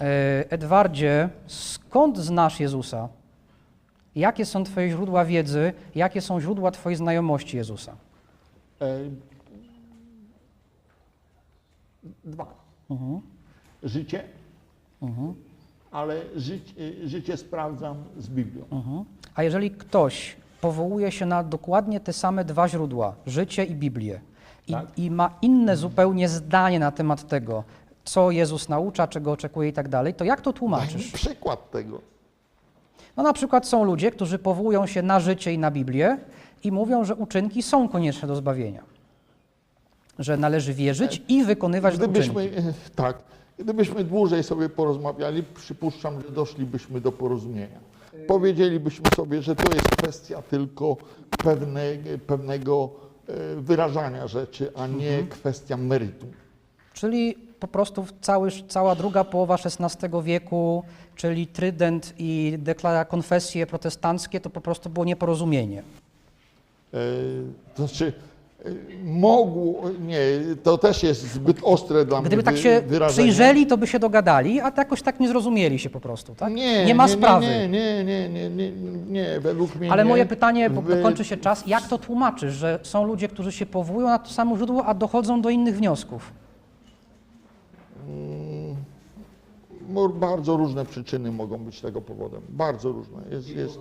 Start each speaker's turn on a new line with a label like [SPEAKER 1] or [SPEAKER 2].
[SPEAKER 1] E, Edwardzie, skąd znasz Jezusa? Jakie są Twoje źródła wiedzy? Jakie są źródła Twojej znajomości Jezusa?
[SPEAKER 2] E, Dwa.
[SPEAKER 1] Mhm.
[SPEAKER 2] Życie, ale życie, życie sprawdzam z Biblią.
[SPEAKER 1] Mhm. A jeżeli ktoś powołuje się na dokładnie te same dwa źródła, życie i Biblię, i,
[SPEAKER 2] Tak.
[SPEAKER 1] i ma inne zupełnie zdanie na temat tego, co Jezus naucza, czego oczekuje i tak dalej, to jak to
[SPEAKER 2] Daj
[SPEAKER 1] tłumaczysz?
[SPEAKER 2] przykład tego.
[SPEAKER 1] No na przykład są ludzie, którzy powołują się na życie i na Biblię i mówią, że uczynki są konieczne do zbawienia. Że należy wierzyć i wykonywać
[SPEAKER 2] Gdybyśmy,
[SPEAKER 1] uczynki.
[SPEAKER 2] tak, gdybyśmy dłużej sobie porozmawiali, przypuszczam, że doszlibyśmy do porozumienia. Powiedzielibyśmy sobie, że to jest kwestia tylko pewne, pewnego e, wyrażania rzeczy, a nie
[SPEAKER 1] Mhm.
[SPEAKER 2] kwestia meritum.
[SPEAKER 1] Czyli po prostu cały, cała druga połowa XVI wieku, czyli Trydent i deklara konfesje protestanckie, to po prostu było nieporozumienie.
[SPEAKER 2] E, To znaczy, e, mogło, nie, to też jest zbyt ostre dla
[SPEAKER 1] Gdyby
[SPEAKER 2] mnie
[SPEAKER 1] tak
[SPEAKER 2] wy-
[SPEAKER 1] się
[SPEAKER 2] wyrażenie.
[SPEAKER 1] przyjrzeli, to by się dogadali, a jakoś tak nie zrozumieli się po prostu, tak?
[SPEAKER 2] Nie,
[SPEAKER 1] ma
[SPEAKER 2] nie,
[SPEAKER 1] sprawy.
[SPEAKER 2] Nie, nie, nie, nie, nie, nie, według mnie
[SPEAKER 1] Ale
[SPEAKER 2] nie.
[SPEAKER 1] moje pytanie, bo
[SPEAKER 2] Wy-
[SPEAKER 1] kończy się czas, jak to tłumaczysz, że są ludzie, którzy się powołują na to samo źródło, a dochodzą do innych wniosków?
[SPEAKER 2] Bardzo różne przyczyny mogą być tego powodem. Bardzo różne. Jest, jest,